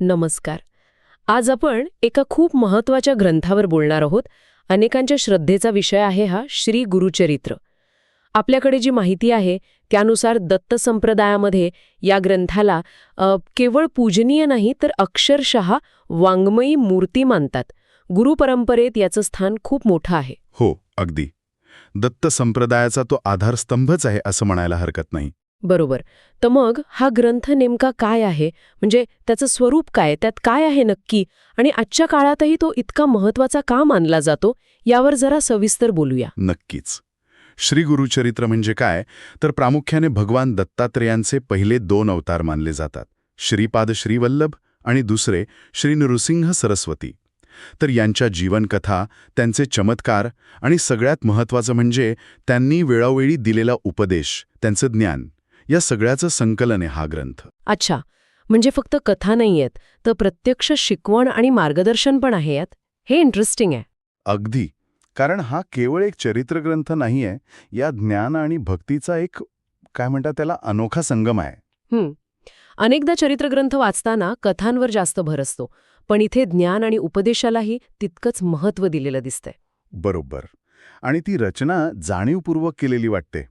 नमस्कार. आज आपण एका खूप महत्त्वाच्या ग्रंथावर बोलणार आहोत. अनेकांच्या श्रद्धेचा विषय आहे हा श्री गुरुचरित्र. आपल्याकडे जी माहिती आहे त्यानुसार दत्त संप्रदायामध्ये या ग्रंथाला केवळ पूजनीय नाही तर अक्षरशः वाङ्मयी मूर्ती मानतात. गुरुपरंपरेत याचं स्थान खूप मोठं आहे. हो अगदी. दत्त संप्रदायाचा तो आधारस्तंभच आहे असं म्हणायला हरकत नाही. बरोबर. तर मग हा ग्रंथ नेमका काय आहे? म्हणजे त्याचं स्वरूप काय? त्यात काय आहे नक्की? आणि आजच्या काळातही तो इतका महत्त्वाचा का मानला जातो? यावर जरा सविस्तर बोलूया. नक्कीच. श्री गुरुचरित्र म्हणजे काय? तर प्रामुख्याने भगवान दत्तात्रेयांचे पहिले दोन अवतार मानले जातात. श्रीपाद श्रीवल्लभ आणि दुसरे श्री नृसिंह सरस्वती. तर यांच्या जीवनकथा त्यांचे चमत्कार आणि सगळ्यात महत्त्वाचं म्हणजे त्यांनी वेळोवेळी दिलेला उपदेश त्यांचं ज्ञान. या सगळ्याचं संकलन आहे हा ग्रंथ. अच्छा म्हणजे फक्त कथा नाहीयेत तर प्रत्यक्ष शिकवण आणि मार्गदर्शन पण आहे यात? हे इंटरेस्टिंग आहे. अगदी. कारण हा केवळ एक चरित्रग्रंथ नाही आहे या ज्ञान आणि भक्तीचा एक काय म्हणतात त्याला अनोखा संगम आहे. अनेकदा चरित्रग्रंथ वाचताना कथांवर जास्त भर असतो पण इथे ज्ञान आणि उपदेशालाही तितकंच महत्त्व दिलेलं दिसतंय. बरोबर. आणि ती रचना जाणीवपूर्वक केलेली वाटते.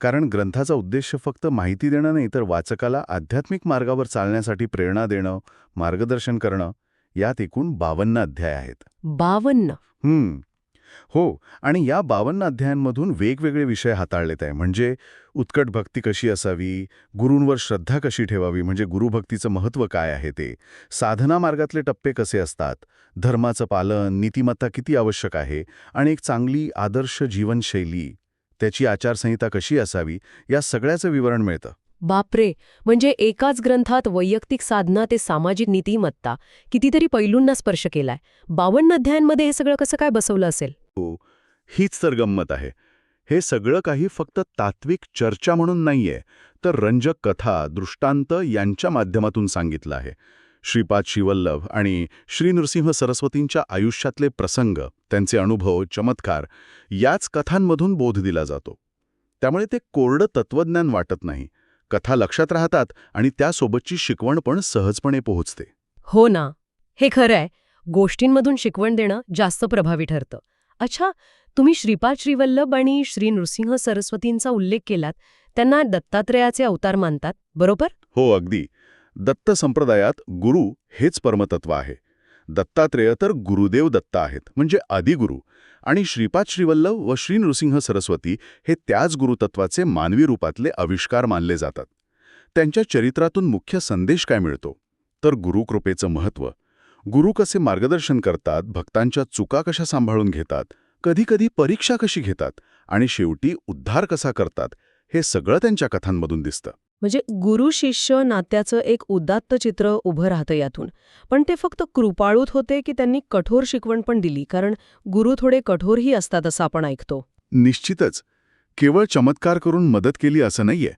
कारण ग्रंथाचा उद्देश फक्त माहिती देणं नाही तर वाचकाला आध्यात्मिक मार्गावर चालण्यासाठी प्रेरणा देणं मार्गदर्शन करणं यात एकूण बावन्न अध्याय आहेत. बावन्न? हम्म. हो आणि या बावन्न अध्यायांमधून वेगवेगळे विषय हाताळलेत आहे. म्हणजे उत्कट भक्ती कशी असावी गुरूंवर श्रद्धा कशी ठेवावी म्हणजे गुरुभक्तीचं महत्त्व काय आहे ते साधना मार्गातले टप्पे कसे असतात धर्माचं पालन नीतिमत्ता किती आवश्यक आहे आणि एक चांगली आदर्श जीवनशैली त्याची आचारसंहिता कशी असावी या सगळ्याचं विवरण मिळतं. बापरे! म्हणजे एकाच ग्रंथात वैयक्तिक साधना ते सामाजिक नीतिमत्ता कितीतरी पैलूंना स्पर्श केलाय. बावन्न अध्यायांमध्ये हे सगळं कसं काय बसवलं असेल? हो हीच तर गंमत आहे. हे सगळं काही फक्त तात्विक चर्चा म्हणून नाहीये तर रंजक कथा दृष्टांत यांच्या माध्यमातून सांगितलं आहे. श्रीपाद शिवल्लभ आणि श्री नृसिंह सरस्वतींच्या आयुष्यातले प्रसंग त्यांचे अनुभव चमत्कार याच कथांमधून बोध दिला जातो. त्यामुळे ते कोरडं तत्वज्ञान वाटत नाही. कथा लक्षात राहतात आणि त्यासोबतची शिकवण पण सहजपणे पोहोचते. हो ना. हे खरं आहे. गोष्टींमधून शिकवण देणं जास्त प्रभावी ठरतं. अच्छा तुम्ही श्रीपाद श्रीवल्लभ आणि श्री नृसिंह सरस्वतींचा उल्लेख केलात त्यांना दत्तात्रेयाचे अवतार मानतात बरोबर? हो अगदी. दत्त संप्रदायात गुरु हेच परमतत्व आहे. दत्तात्रेय तर गुरुदेव दत्त आहेत म्हणजे आदिगुरु. आणि श्रीपाद श्रीवल्लभ व श्री नृसिंह सरस्वती हे त्याच गुरुतत्वाचे मानवी रूपातले आविष्कार मानले जातात. त्यांच्या चरित्रातून मुख्य संदेश काय मिळतो? तर गुरुकृपेचं महत्त्व गुरु कसे मार्गदर्शन करतात भक्तांच्या चुका कशा सांभाळून घेतात कधीकधी परीक्षा कशी घेतात आणि शेवटी उद्धार कसा करतात हे सगळं त्यांच्या कथांमधून दिसतं. म्हणजे गुरु शिष्य नात्याचं एक उदात्त चित्र उभं राहतं यातून. पण ते फक्त कृपाळूत होते की त्यांनी कठोर शिकवण पण दिली कारण गुरु थोडे कठोरही असतात असं आपण ऐकतो. निश्चितच. केवळ चमत्कार करून मदत केली असं नाहीये.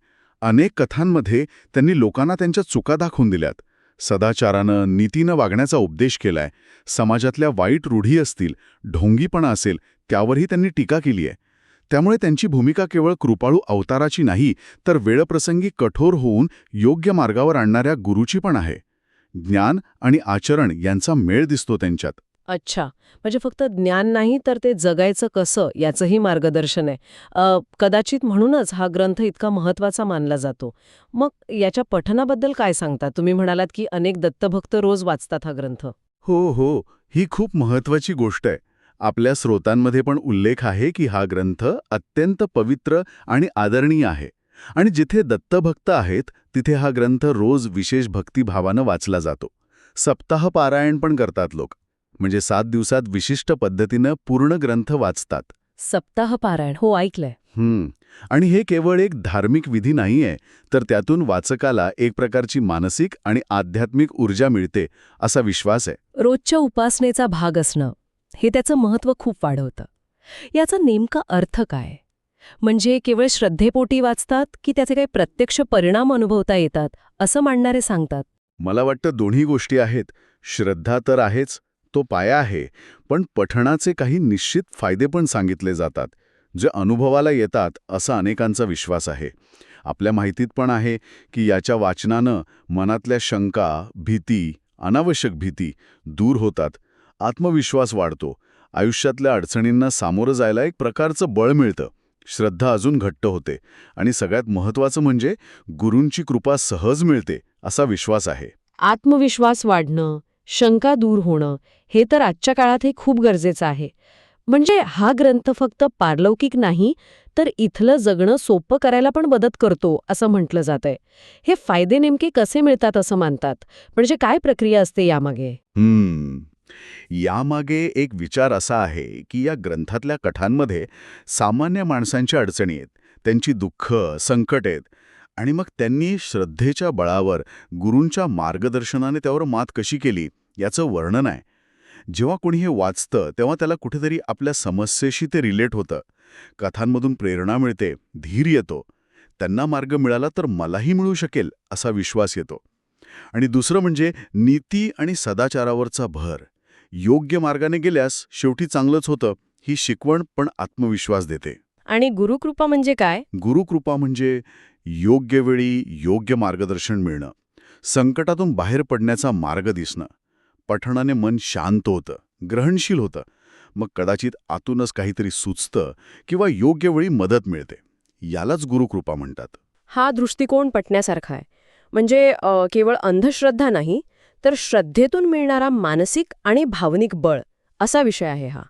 अनेक कथांमध्ये त्यांनी लोकांना त्यांच्या चुका दाखवून दिल्यात. सदाचारानं नीतीनं वागण्याचा उपदेश केलाय. समाजातल्या वाईट रूढी असतील ढोंगीपणा असेल त्यावरही त्यांनी टीका केली आहे त्यामुळे त्यांची भूमिका केवळ कृपाळू अवताराची नाही तर वेळप्रसंगी कठोर होऊन योग्य मार्गावर आणणाऱ्या गुरुची पण आहे. ज्ञान आणि आचरण यांचा मेळ दिसतो त्यांच्यात. अच्छा. म्हणजे फक्त ज्ञान नाही तर ते जगायचं कसं? याचंही मार्गदर्शन आहे. कदाचित म्हणूनच हा ग्रंथ इतका महत्त्वाचा मानला जातो. मग याच्या पठनाबद्दल काय सांगता? तुम्ही म्हणालात की अनेक दत्तभक्त रोज वाचतात हा ग्रंथ. हो हो. ही खूप महत्वाची गोष्ट आहे. आपल्या स्रोतांमध्ये पण उल्लेख आहे की हा ग्रंथ अत्यंत पवित्र आणि आदरणीय आहे. आणि जिथे दत्तभक्त आहेत तिथे हा ग्रंथ रोज विशेष भक्तिभावानं वाचला जातो. सप्ताह पारायण पण करतात लोक. म्हणजे सात दिवसात विशिष्ट पद्धतीनं पूर्ण ग्रंथ वाचतात. सप्ताह पारायण. हो ऐकलंय. हम्म. आणि हे केवळ एक धार्मिक विधी नाहीये तर त्यातून वाचकाला एक प्रकारची मानसिक आणि आध्यात्मिक ऊर्जा मिळते असा विश्वास आहे. रोजच्या उपासनेचा भाग असणं. हे त्याचं महत्त्व खूप वाढवतं. याचा नेमका अर्थ काय? म्हणजे केवळ श्रद्धेपोटी वाचतात की त्याचे काही प्रत्यक्ष परिणाम अनुभवता येतात असं मांडणारे सांगतात? मला वाटतं दोन्ही गोष्टी आहेत. श्रद्धा तर आहेच तो पाया आहे पण पठणाचे काही निश्चित फायदे पण सांगितले जातात जे अनुभवाला येतात असा अनेकांचा विश्वास आहे. आपल्या माहितीत पण आहे की याच्या वाचनानं मनातल्या शंका भीती अनावश्यक भीती दूर होतात आत्मविश्वास वाढतो. आयुष्यातल्या अडचणींना सामोरं जायला एक प्रकारचं बळ मिळतं. श्रद्धा अजून घट्ट होते. आणि सगळ्यात महत्त्वाचं म्हणजे गुरूंची कृपा सहज मिळते असा विश्वास आहे. आत्मविश्वास वाढणं शंका दूर होणं हे तर आजच्या काळातही खूप गरजेचं आहे. म्हणजे हा ग्रंथ फक्त पारलौकिक नाही तर इथलं जगणं सोपं करायला पण मदत करतो असं म्हटलं जातंय. हे फायदे नेमके कसे मिळतात असं मानतात? म्हणजे काय प्रक्रिया असते यामागे? हम्म. यामागे एक विचार असा आहे की या ग्रंथातल्या कथांमध्ये सामान्य माणसांच्या अडचणी आहेत त्यांची दुःख संकट आहेत आणि मग त्यांनी श्रद्धेच्या बळावर गुरूंच्या मार्गदर्शनाने त्यावर मात कशी केली याचं वर्णन आहे. जेव्हा कोणी हे वाचतं तेव्हा त्याला कुठेतरी आपल्या समस्येशी ते रिलेट होतं. कथांमधून प्रेरणा मिळते धीर येतो. त्यांना मार्ग मिळाला तर मलाही मिळू शकेल असा विश्वास येतो. आणि दुसरं म्हणजे नीती आणि सदाचारावरचा भर. योग्य मार्गाने गेल्यास शेवटी चांगलंच होतं ही शिकवण पण आत्मविश्वास देते. आणि गुरुकृपा म्हणजे काय? गुरुकृपा म्हणजे योग्य वेळी योग्य मार्गदर्शन मिळणं. संकटातून बाहेर पडण्याचा मार्ग दिसणं. पठणाने मन शांत होतं ग्रहणशील होतं. मग कदाचित आतूनच काहीतरी सुचतं किंवा योग्य वेळी मदत मिळते. यालाच गुरुकृपा म्हणतात. हा दृष्टिकोन पटण्यासारखा आहे. म्हणजे केवळ अंधश्रद्धा नाही तर श्रद्धेतून मिळणारा मानसिक आणि भावनिक बळ असा विषय आहे हा.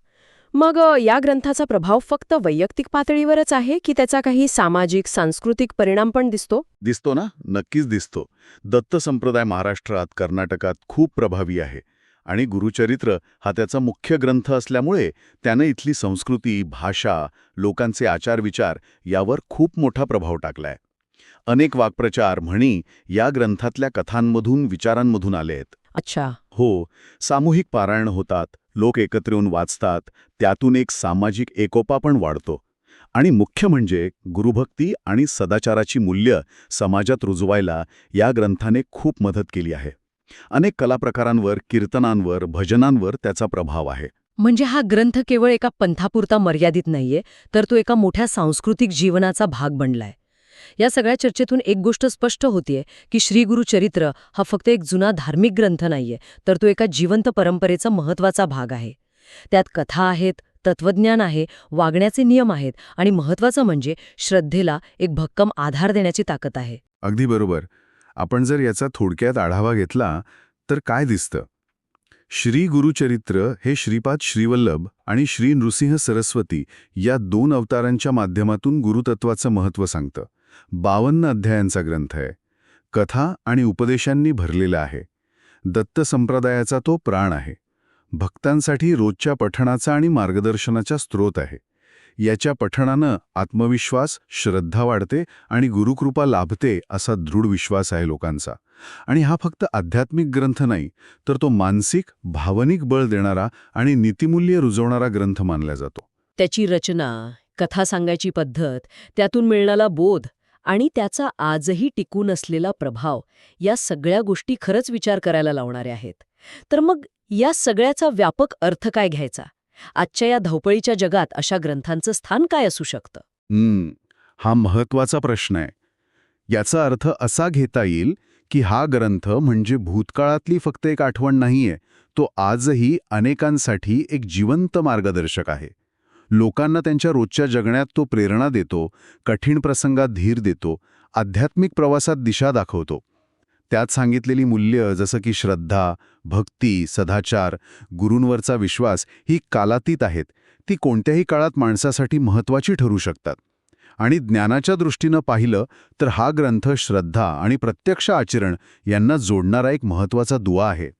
मग या ग्रंथाचा प्रभाव फक्त वैयक्तिक पातळीवरच आहे की त्याचा काही सामाजिक सांस्कृतिक परिणाम पण दिसतो? दिसतो ना? नक्कीच दिसतो. दत्त संप्रदाय महाराष्ट्रात कर्नाटकात खूप प्रभावी आहे आणि गुरुचरित्र हा त्याचा मुख्य ग्रंथ असल्यामुळे त्यानं इथली संस्कृती भाषा लोकांचे आचारविचार यावर खूप मोठा प्रभाव टाकलाय. अनेक वाक्प्रचार म्हणी या ग्रंथातल्या कथांमधून विचारांमधून आले आहेत अच्छा. हो सामूहिक पारायण होतात लोक एकत्र येऊन वाचतात त्यातून एक सामाजिक एकोपा पण वाढतो. आणि मुख्य म्हणजे गुरुभक्ती आणि सदाचाराची मूल्य समाजात रुजवायला या ग्रंथाने खूप मदत केली आहे. अनेक कलाप्रकारांवर कीर्तनांवर भजनांवर त्याचा प्रभाव आहे. म्हणजे हा ग्रंथ केवळ एका पंथापुरता मर्यादित नाहीये तर तो एका मोठ्या सांस्कृतिक जीवनाचा भाग बनलाय. या सगळ्या चर्चेतून एक गोष्ट स्पष्ट होतीये की श्रीगुरु चरित्र हा फक्त एक जुना धार्मिक ग्रंथ नाहीये तर तो एका जिवंत परंपरेचा महत्त्वाचा भाग आहे. त्यात कथा आहेत तत्वज्ञान आहे वागण्याचे नियम आहेत आणि महत्वाचं म्हणजे श्रद्धेला एक भक्कम आधार देण्याची ताकद आहे. अगदी बरोबर. आपण जर याचा थोडक्यात आढावा घेतला तर काय दिसतं? श्री गुरुचरित्र हे श्रीपाद श्रीवल्लभ आणि श्री नृसिंह सरस्वती या दोन अवतारांच्या माध्यमातून गुरुतत्वाचं महत्त्व सांगतं. बावन्न अध्यायांचा ग्रंथ आहे. कथा आणि उपदेशांनी भरलेला आहे. दत्त संप्रदायाचा तो प्राण आहे. भक्तांसाठी रोजच्या पठणाचा आणि मार्गदर्शनाचा स्रोत आहे. याच्या पठणानं आत्मविश्वास श्रद्धा वाढते आणि गुरुकृपा लाभते असा दृढ विश्वास आहे लोकांचा. आणि हा फक्त आध्यात्मिक ग्रंथ नाही तर तो मानसिक भावनिक बळ देणारा आणि नीतिमूल्य रुजवणारा ग्रंथ मानला जातो. त्याची रचना कथा सांगायची पद्धत त्यातून मिळणारा बोध आणि त्याचा आजही टिकून असलेला प्रभाव या सगळ्या गोष्टी खरंच विचार करायला लावणाऱ्या आहेत. तर मग या सगळ्याचा व्यापक अर्थ काय घ्यायचा? आजच्या या धावपळीच्या जगात अशा ग्रंथांचं स्थान काय असू शकतं? हा महत्त्वाचा प्रश्न आहे. याचा अर्थ असा घेता येईल की हा ग्रंथ म्हणजे भूतकाळातली फक्त एक आठवण नाहीये तो आजही अनेकांसाठी एक जिवंत मार्गदर्शक आहे. लोकांना त्यांच्या रोजच्या जगण्यात तो प्रेरणा देतो कठीण प्रसंगात धीर देतो आध्यात्मिक प्रवासात दिशा दाखवतो. त्यात सांगितलेली मूल्य जसं की श्रद्धा भक्ती सदाचार गुरूंवरचा विश्वास ही कालातीत आहेत. ती कोणत्याही काळात माणसासाठी महत्त्वाची ठरू शकतात. आणि ज्ञानाच्या दृष्टीनं पाहिलं तर हा ग्रंथ श्रद्धा आणि प्रत्यक्ष आचरण यांना जोडणारा एक महत्त्वाचा दुवा आहे.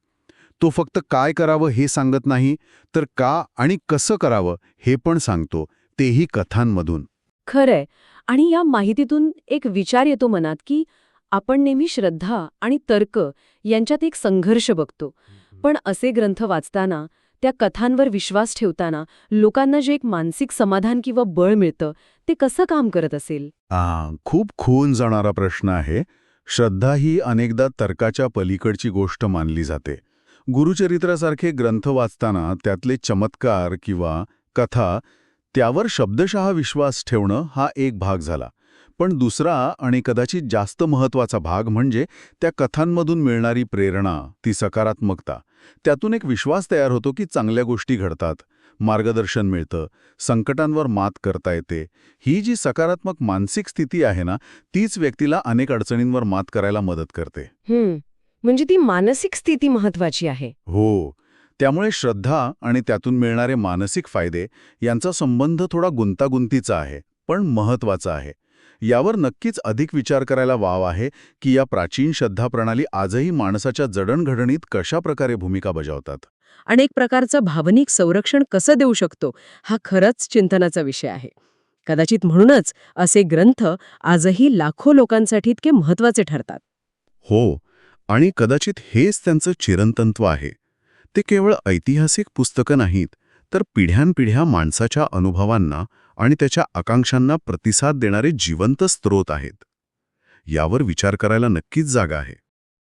तो फक्त काय करावं हे सांगत नाही तर का आणि कसं करावं हे पण सांगतो तेही कथांमधून. खरंय. आणि या माहितीतून एक विचार येतो मनात की आपण नेहमी श्रद्धा आणि तर्क यांच्यात एक संघर्ष बघतो. पण असे ग्रंथ वाचताना त्या कथांवर विश्वास ठेवताना लोकांना जे एक मानसिक समाधान किंवा बळ मिळतं ते कसं काम करत असेल? आ, खूप खून जाणारा प्रश्न आहे. श्रद्धा ही अनेकदा तर्काच्या पलीकडची गोष्ट मानली जाते. गुरुचरित्रासारखे ग्रंथ वाचताना त्यातले चमत्कार किंवा कथा त्यावर शब्दशः विश्वास ठेवणं हा एक भाग झाला. पण दुसरा आणि कदाचित जास्त महत्त्वाचा भाग म्हणजे त्या कथांमधून मिळणारी प्रेरणा ती सकारात्मकता. त्यातून एक विश्वास तयार होतो की चांगल्या गोष्टी घडतात. मार्गदर्शन मिळतं. संकटांवर मात करता येते. ही जी सकारात्मक मानसिक स्थिती आहे ना तीच व्यक्तीला अनेक अडचणींवर मात करायला मदत करते. हम्म. म्हणजे ती मानसिक स्थिती महत्वाची आहे. हो. त्यामुळे श्रद्धा आणि त्यातून मिळणारे मानसिक फायदे यांचा संबंध थोडा गुंतागुंतीचा आहे पण महत्त्वाचा आहे. यावर नक्कीच अधिक विचार करायला वाव आहे की या प्राचीन श्रद्धा प्रणाली आजही माणसाच्या जडणघडणीत कशा प्रकारे भूमिका बजावतात? आणि एक प्रकारचं भावनिक संरक्षण कसं देऊ शकतो हा खरंच चिंतनाचा विषय आहे. कदाचित म्हणूनच असे ग्रंथ आजही लाखो लोकांसाठी इतके महत्त्वाचे ठरतात. हो. आणि कदाचित हेच त्यांचं चिरंतत्व आहे. ते केवळ ऐतिहासिक पुस्तकं नाहीत तर पिढ्यानपिढ्या माणसाच्या अनुभवांना आणि त्याच्या आकांक्षांना प्रतिसाद देणारे जिवंत स्रोत आहेत. यावर विचार करायला नक्कीच जागा आहे.